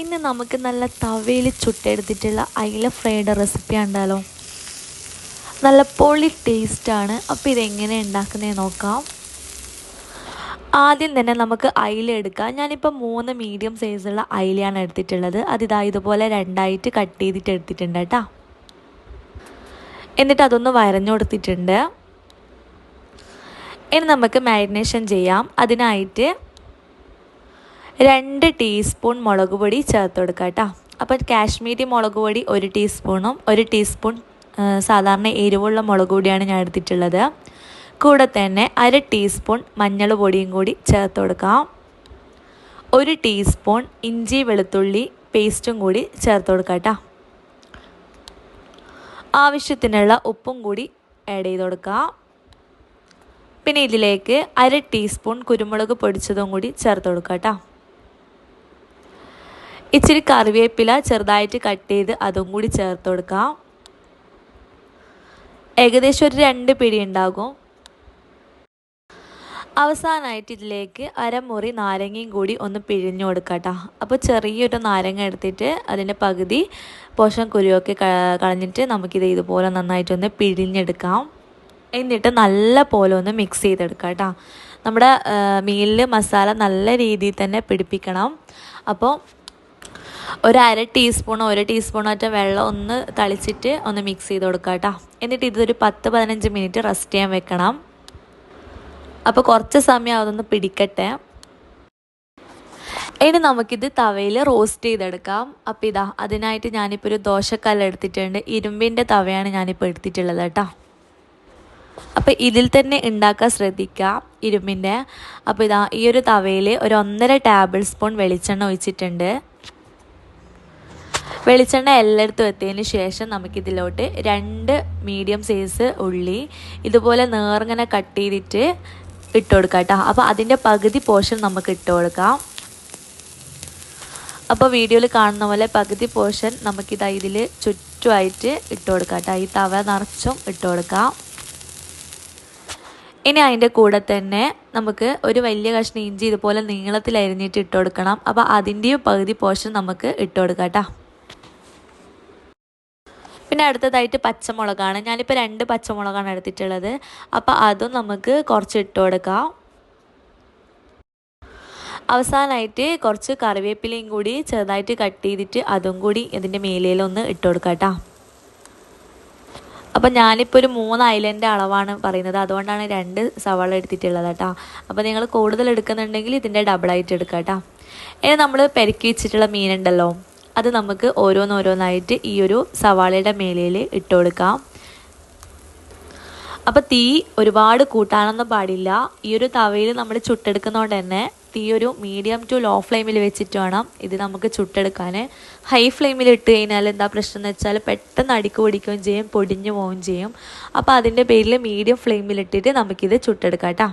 ഇന്ന് നമുക്ക് നല്ല തവയിൽ ചുട്ടെടുത്തിട്ടുള്ള അയില ഫ്രൈഡ് റെസിപ്പി ഉണ്ടല്ലോ നല്ല പൊളി ടേസ്റ്റാണ് അപ്പോൾ ഇതെങ്ങനെ ഉണ്ടാക്കുന്നത് നോക്കാം. ആദ്യം തന്നെ നമുക്ക് അയില എടുക്കാം. ഞാനിപ്പോൾ മൂന്ന് മീഡിയം സൈസുള്ള അയിലയാണ് എടുത്തിട്ടുള്ളത്. അതിതാ ഇതുപോലെ രണ്ടായിട്ട് കട്ട് ചെയ്തിട്ട് എടുത്തിട്ടുണ്ട് കേട്ടോ. എന്നിട്ട് അതൊന്ന് വരഞ്ഞു കൊടുത്തിട്ടുണ്ട്. ഇനി നമുക്ക് മാരിനേഷൻ ചെയ്യാം. അതിനായിട്ട് രണ്ട് ടീസ്പൂൺ മുളക് പൊടി ചേർത്ത് കൊടുക്കുക കേട്ടോ. അപ്പോൾ കാശ്മീരി മുളക് പൊടി ഒരു ടീസ്പൂണും ഒരു ടീസ്പൂൺ സാധാരണ എരിവുള്ള മുളക് പൊടിയാണ് ഞാൻ എടുത്തിട്ടുള്ളത്. കൂടെ തന്നെ അര ടീസ്പൂൺ മഞ്ഞൾ പൊടിയും കൂടി ചേർത്ത് കൊടുക്കാം. ഒരു ടീസ്പൂൺ ഇഞ്ചി വെളുത്തുള്ളി പേസ്റ്റും കൂടി ചേർത്ത് കൊടുക്കാം കേട്ടോ. ആവശ്യത്തിനുള്ള ഉപ്പും കൂടി ആഡ് ചെയ്ത് കൊടുക്കാം. പിന്നെ ഇതിലേക്ക് അര ടീസ്പൂൺ കുരുമുളക് പൊടിച്ചതും കൂടി ചേർത്ത് കൊടുക്കുക കേട്ടോ. ഇച്ചിരി കറിവേപ്പില ചെറുതായിട്ട് കട്ട് ചെയ്ത് അതും കൂടി ചേർത്ത് കൊടുക്കാം. ഏകദേശം ഒരു രണ്ട് പിടി ഉണ്ടാകും. അവസാനമായിട്ട് ഇതിലേക്ക് അരമുറി നാരങ്ങയും കൂടി ഒന്ന് പിഴിഞ്ഞു കൊടുക്കട്ടോ അപ്പോൾ ചെറിയൊരു നാരങ്ങ എടുത്തിട്ട് അതിന്റെ പകുതി പോഷൻ കുരുവൊക്കെ കളഞ്ഞിട്ട് നമുക്കിത് ഇതുപോലെ നന്നായിട്ടൊന്ന് പിഴിഞ്ഞെടുക്കാം. എന്നിട്ട് നല്ല പോലെ ഒന്ന് മിക്സ് ചെയ്തെടുക്കാം കേട്ടോ നമ്മുടെ മീനിൽ മസാല നല്ല രീതിയിൽ തന്നെ പിടിപ്പിക്കണം. അപ്പോൾ ഒരു അര ടീസ്പൂണോ ഒരു ടീസ്പൂണോ ഒറ്റ വെള്ളം ഒന്ന് തളിച്ചിട്ട് ഒന്ന് മിക്സ് ചെയ്ത് കൊടുക്കുക കേട്ടോ എന്നിട്ട് ഇതൊരു പത്ത് പതിനഞ്ച് മിനിറ്റ് റെസ്റ്റ് ചെയ്യാൻ വെക്കണം. അപ്പോൾ കുറച്ച് സമയം അതൊന്ന് പിടിക്കട്ടെ. ഇനി നമുക്കിത് തവയിൽ റോസ്റ്റ് ചെയ്തെടുക്കാം. അപ്പോൾ ഇതാ അതിനായിട്ട് ഞാനിപ്പോൾ ഒരു ദോശക്കല്ല് എടുത്തിട്ടുണ്ട്. ഇരുമ്പിന്റെ തവയാണ് ഞാനിപ്പോൾ എടുത്തിട്ടുള്ളത് കേട്ടോ അപ്പോൾ ഇതിൽ തന്നെ ഉണ്ടാക്കാൻ ശ്രദ്ധിക്കുക ഇരുമ്പിന്റെ അപ്പോൾ ഇതാ ഈ ഒരു തവയിൽ ഒരു ഒന്നര ടേബിൾ സ്പൂൺ വെളിച്ചെണ്ണ ഒഴിച്ചിട്ടുണ്ട്. വെളിച്ചെണ്ണ എല്ലായിടത്തും എത്തിയതിന് ശേഷം നമുക്കിതിലോട്ട് രണ്ട് മീഡിയം സൈസ് ഉള്ളി ഇതുപോലെ നേർങ്ങനെ കട്ട് ചെയ്തിട്ട് ഇട്ട് കൊടുക്കാം കേട്ടോ. അപ്പോൾ അതിന്റെ പകുതി പോർഷൻ നമുക്ക് ഇട്ട് കൊടുക്കാം. അപ്പോൾ വീഡിയോയിൽ കാണുന്ന പോലെ പകുതി പോർഷൻ നമുക്കിതാ ഇതിൽ ചുറ്റുമായിട്ട് ഇട്ട് കൊടുക്കാം കേട്ടോ. ഈ തവ നിറച്ചും ഇട്ട് കൊടുക്കാം. ഇനി അതിന്റെ കൂടെ തന്നെ നമുക്ക് ഒരു വലിയ കഷ്ണം ഇഞ്ചി ഇതുപോലെ നീളത്തിൽ അരിഞ്ഞിട്ട് ഇട്ട് കൊടുക്കണം. അപ്പോൾ അതിന്റെയും പകുതി പോർഷൻ നമുക്ക് ഇട്ട് കൊടുക്കാം കേട്ടോ. പിന്നെ അടുത്തതായിട്ട് പച്ചമുളകാണ്. ഞാനിപ്പോൾ രണ്ട് പച്ചമുളകാണ് എടുത്തിട്ടുള്ളത്. അപ്പോൾ അതും നമുക്ക് കുറച്ച് ഇട്ട് കൊടുക്കാം. അവസാനമായിട്ട് കുറച്ച് കറിവേപ്പിലയും കൂടി ചെറുതായിട്ട് കട്ട് ചെയ്തിട്ട് അതും കൂടി ഇതിന്റെ മേലയിലൊന്ന് ഇട്ട് കൊടുക്കാം കേട്ടോ. അപ്പം ഞാനിപ്പോൾ ഒരു മൂന്ന് ഐലന്റെ അളവാണ് പറയുന്നത്. അതുകൊണ്ടാണ് രണ്ട് സവാള എടുത്തിട്ടുള്ളത് കേട്ടോ. അപ്പോൾ നിങ്ങൾ കൂടുതൽ എടുക്കുന്നുണ്ടെങ്കിൽ ഇതിന്റെ ഡബിളായിട്ട് എടുക്കാം കേട്ടോ. ഇനി നമ്മൾ പെരുക്കി വെച്ചിട്ടുള്ള മീനുണ്ടല്ലോ. അത് നമുക്ക് ഓരോന്നോരോന്നായിട്ട് ഈ ഒരു സവാളയുടെ മേലയിൽ ഇട്ട് കൊടുക്കാം. അപ്പോൾ തീ ഒരുപാട് കൂട്ടാനൊന്നും പാടില്ല. ഈ ഒരു തവയിൽ നമ്മൾ ചുട്ടെടുക്കുന്നതുകൊണ്ട് തന്നെ തീ ഒരു മീഡിയം ടു ലോ ഫ്ലെയിമിൽ വെച്ചിട്ട് വേണം ഇത് നമുക്ക് ചുട്ടെടുക്കാൻ ഹൈ ഫ്ലെയിമിൽ ഇട്ട് കഴിഞ്ഞാൽ എന്താ പ്രശ്നം എന്ന് വെച്ചാൽ പെട്ടെന്ന് അടിക്ക് പിടിക്കുകയും ചെയ്യും പൊടിഞ്ഞു പോവുകയും ചെയ്യും. അപ്പോൾ അതിന്റെ പേരിൽ മീഡിയം ഫ്ലെയിമിൽ ഇട്ടിട്ട് നമുക്കിത് ചുട്ടെടുക്കാം കേട്ടോ.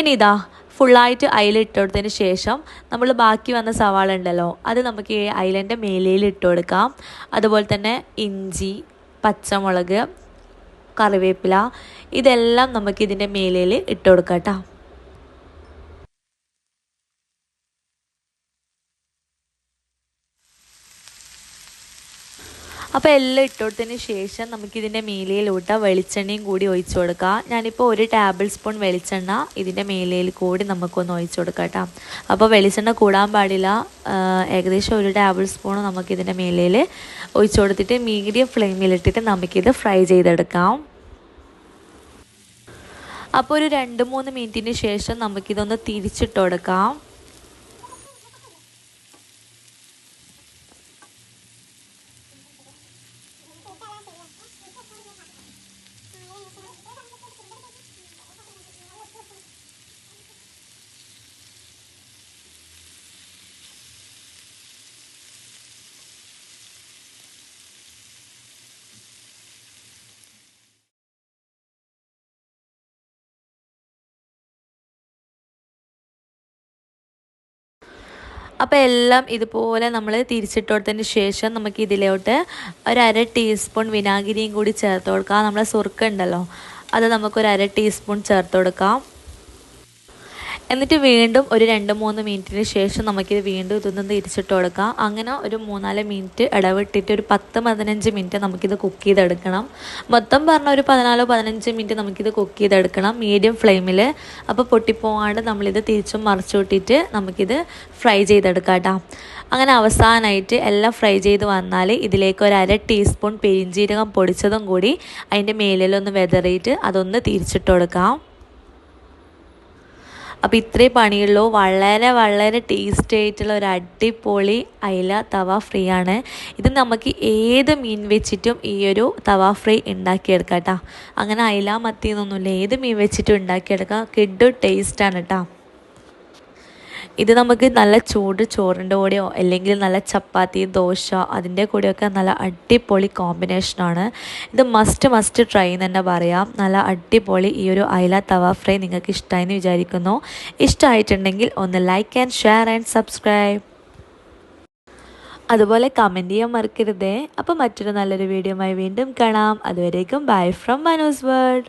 ഇനി ഇതാ ഫുള്ളായിട്ട് അയില ഇട്ട് കൊടുത്തതിന് ശേഷം നമ്മൾ ബാക്കി വന്ന സവാള ഉണ്ടല്ലോ അത് നമുക്ക് ഈ അയിലന്റെ മേലയിൽ ഇട്ട് കൊടുക്കാം അതുപോലെ തന്നെ ഇഞ്ചി പച്ചമുളക് കറിവേപ്പില ഇതെല്ലാം നമുക്ക് ഇതിന്റെ മേലയിൽ ഇട്ട് കൊടുക്കാം കേട്ടോ അപ്പോൾ എല്ലാം ഇട്ട് കൊടുത്തതിന് ശേഷം നമുക്കിതിന്റെ മേലയിലോട്ട് വെളിച്ചെണ്ണയും കൂടി ഒഴിച്ചു കൊടുക്കാം. ഞാനിപ്പോൾ ഒരു ടേബിൾ സ്പൂൺ വെളിച്ചെണ്ണ ഇതിന്റെ മേലയിൽ കൂടി നമുക്കൊന്ന് ഒഴിച്ചു കൊടുക്കാം കേട്ടോ അപ്പോൾ വെളിച്ചെണ്ണ കൂടാൻ പാടില്ല. ഏകദേശം ഒരു ടേബിൾ സ്പൂൺ നമുക്കിതിന്റെ മേലയിൽ ഒഴിച്ചു കൊടുത്തിട്ട് മീഡിയം ഫ്ലെയിമിലിട്ടിട്ട് നമുക്കിത് ഫ്രൈ ചെയ്തെടുക്കാം. അപ്പോൾ ഒരു രണ്ട് മൂന്ന് മിനിറ്റിന് ശേഷം നമുക്കിതൊന്ന് തിരിച്ചിട്ട് കൊടുക്കാം. അപ്പോൾ എല്ലാം ഇതുപോലെ നമ്മൾ തിരിച്ചിട്ട് കൊടുത്തതിന് ശേഷം നമുക്ക് ഇതിലോട്ട് ഒരു അര ടീസ്പൂൺ വിനാഗിരിയും കൂടി ചേർത്ത് കൊടുക്കാം. നമ്മളെ സുർക്ക ഉണ്ടല്ലോ. അത് നമുക്കൊരു അര ടീസ്പൂൺ ചേർത്ത് കൊടുക്കാം. എന്നിട്ട് വീണ്ടും ഒരു രണ്ട് മൂന്ന് മിനിറ്റിന് ശേഷം നമുക്കിത് വീണ്ടും ഇതൊന്ന് തിരിച്ചിട്ട് കൊടുക്കാം. അങ്ങനെ ഒരു മൂന്നാൽ മിനിറ്റ് ഇടവിട്ടിട്ട് ഒരു പത്ത് പതിനഞ്ച് മിനിറ്റ് നമുക്കിത് കുക്ക് ചെയ്തെടുക്കണം. മൊത്തം പറഞ്ഞ ഒരു പതിനാലോ പതിനഞ്ച് മിനിറ്റ് നമുക്കിത് കുക്ക് ചെയ്തെടുക്കണം മീഡിയം ഫ്ലെയിമിൽ അപ്പോൾ പൊട്ടിപ്പോവാണ്ട് നമ്മളിത് തിരിച്ചും മറിച്ചു വിട്ടിട്ട് നമുക്കിത് ഫ്രൈ ചെയ്തെടുക്കാം കേട്ടോ. അങ്ങനെ അവസാനമായിട്ട് എല്ലാം ഫ്രൈ ചെയ്ത് വന്നാൽ ഇതിലേക്ക് ഒരു അര ടീസ്പൂൺ പെരിഞ്ചീരകം പൊടിച്ചതും കൂടി അതിന്റെ മേലിലൊന്ന് വെതറിയിട്ട് അതൊന്ന് തിരിച്ചിട്ട് കൊടുക്കാം. അപ്പോൾ ഇത്രയും പണിയുള്ളൂ. വളരെ വളരെ ടേസ്റ്റി ആയിട്ടുള്ള ഒരു അടിപൊളി അയില തവ ഫ്രീ ആണ് ഇത് നമുക്ക് ഏത് മീൻ വെച്ചിട്ടും ഈ ഒരു തവ ഫ്രൈ ഉണ്ടാക്കിയെടുക്കാം കേട്ടോ. അങ്ങനെ അയില മത്തി എന്നൊന്നുമില്ല ഏത് മീൻ വെച്ചിട്ടും ഉണ്ടാക്കിയെടുക്കാം. കിഡ് ടേസ്റ്റാണ് കേട്ടോ. ഇത് നമുക്ക് നല്ല ചൂട് ചോറിന്റെ കൂടെയോ അല്ലെങ്കിൽ നല്ല ചപ്പാത്തി ദോശ അതിന്റെ കൂടെയൊക്കെ നല്ല അടിപൊളി കോമ്പിനേഷനാണ് ഇത് മസ്റ്റ് മസ്റ്റ് ട്രൈ എന്ന് തന്നെ പറയാം. നല്ല അടിപൊളി ഈ ഒരു അയല തവ ഫ്രൈ നിങ്ങൾക്ക് ഇഷ്ടമായെന്ന് വിചാരിക്കുന്നു. ഇഷ്ടമായിട്ടുണ്ടെങ്കിൽ ഒന്ന് like and share and subscribe അതുപോലെ കമന്റ് ചെയ്യാൻ മറക്കരുതേ. അപ്പോൾ മറ്റൊരു നല്ലൊരു വീഡിയോയുമായി വീണ്ടും കാണാം. അതുവരേക്കും ബൈ ഫ്രം മനോസ് വേർഡ്